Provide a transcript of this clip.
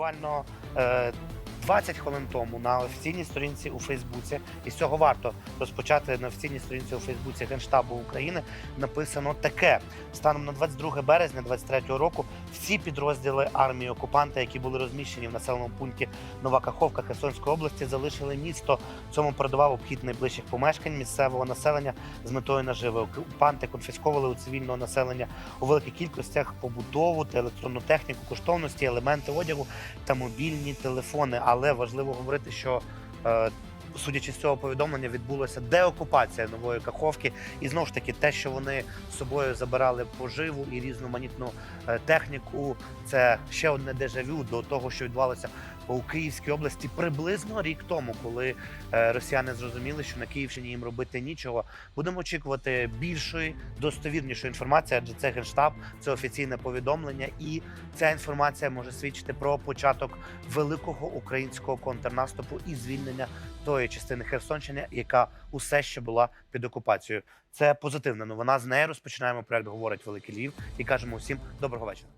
буквально е, 20 хвилин тому на офіційній сторінці у Фейсбуці, і з цього варто розпочати на офіційній сторінці у Фейсбуці Генштабу України. Написано таке: станом на 22 березня 23 року всі підрозділи армії окупанта, які були розміщені в населеному пункті Нова Каховка Херсонської області, залишили місто. Цьому передував обхід найближчих помешкань місцевого населення з метою наживи. Окупанти конфісковували у цивільного населення у великих кількостях побутову та електронну техніку, коштовності, елементи одягу та мобільні телефони. Але важливо говорити, що е, судячи з цього повідомлення, відбулася деокупація нової каховки, і знову ж таки, те, що вони з собою забирали поживу і різноманітну е, техніку, це ще одне дежавю до того, що відбувалося у Київській області приблизно рік тому, коли е, росіяни зрозуміли, що на Київщині їм робити нічого. Будемо очікувати більшої достовірнішої інформації, адже це генштаб, це офіційне повідомлення, і ця інформація може свідчити про початок великого українського контрнаступу і звільнення тої тої частини Херсонщини, яка усе ще була під окупацією. Це позитивна новина. З нею розпочинаємо проект Говорить Великий Львів і кажемо усім доброго вечора.